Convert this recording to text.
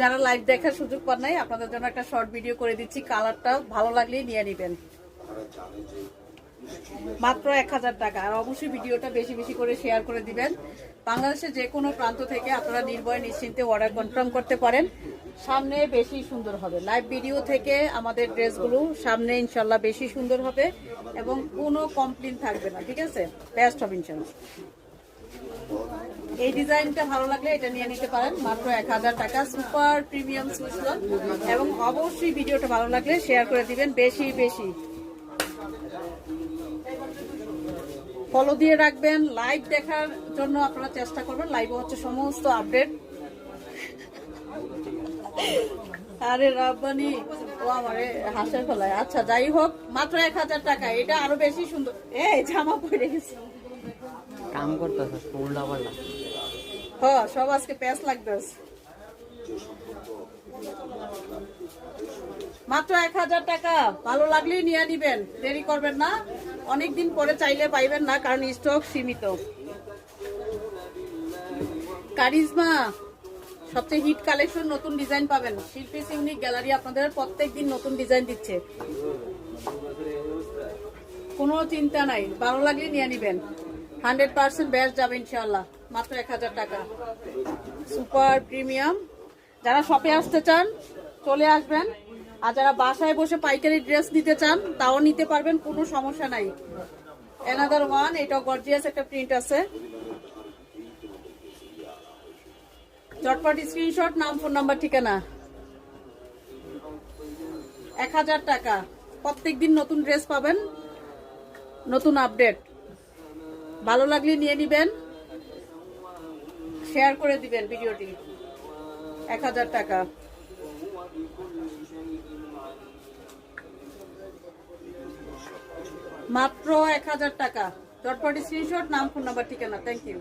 যারা লাইভ দেখার সুযোগ পান নাই, আপনাদের জন্য একটা শর্ট ভিডিও করে দিচ্ছি। কালারটা ভালো লাগলেই নিয়ে নেবেন। মাত্র এক হাজার টাকা। আর অবশ্যই ভিডিওটা বেশি বেশি করে শেয়ার করে দিবেন। বাংলাদেশের যে কোনো প্রান্ত থেকে আপনারা নির্ভয় নিশ্চিন্তে অর্ডার কনফার্ম করতে পারেন। সামনে বেশি সুন্দর হবে। লাইভ ভিডিও থেকে আমাদের ড্রেসগুলো সামনে ইনশাল্লাহ বেশি সুন্দর হবে এবং কোনো কমপ্লেন থাকবে না, ঠিক আছে? বেস্ট হবে ইনশাল্লাহ এই ডিজাইনটা ভালো লাগলে এটা নিয়ে নিতে পারেন। মাত্র এক হাজার টাকা। সুপার প্রিমিয়াম সুইসলন এবং অবশ্যই ভিডিওটা ভালো লাগলে শেয়ার করে দিবেন বেশি বেশি। ফলো দিয়ে রাখবেন। লাইভ দেখার জন্য আপনারা চেষ্টা করবেন। লাইভে হচ্ছে সমস্ত আপডেট আরে রাব্বানি। ও আমারে হাসের ফলায় আচ্ছা যাই হোক, মাত্র এক হাজার টাকা। এটা আরও বেশি সুন্দর। এই জামা পরে গেছে। কাম করতেছ উল্টা পাল্টা হ, সব আজকে প্যাস লাগবে মাত্র এক হাজার টাকা, ভালো লাগলেই নিয়ে নিবেন, দেরি করবেন না। অনেক দিন পরে চাইলে পাইবেন না, কারণ স্টক সীমিত। কারিজমা, সবচেয়ে হিট কালেকশন নতুন ডিজাইন পাবেন। শিল্পী ইউনিক গ্যালারি আপনাদের প্রত্যেক দিন নতুন ডিজাইন দিচ্ছে। কোনো চিন্তা নাই, ভালো লাগলে নিয়ে নিবেন। হান্ড্রেড পার্সেন্ট বেস্ট যাবে ইনশাল্লাহ মাত্র এক হাজার টাকা। Super premium. যারা শপে আসতে চান, চলে আসবেন। আর যারা বাসায় বসে পাইকারি ড্রেস নিতে চান, তাও নিতে পারবেন, কোনো সমস্যা নাই। এনাদার ওয়ান এটা গর্জিয়াস একটা প্রিন্ট আছে। চটপট স্ক্রিনশট নাম ফোন নাম্বার ঠিকানা। এক হাজার টাকা। প্রত্যেকদিন নতুন ড্রেস পাবেন, নতুন আপডেট ভালো লাগলে নিয়ে নিবেন। শেয়ার করে দিবেন ভিডিওটি। এক হাজার টাকা। মাত্র এক হাজার টাকা। চটপটি স্ক্রিনশট নাম ফোন নাম্বার ঠিকানা। Thank you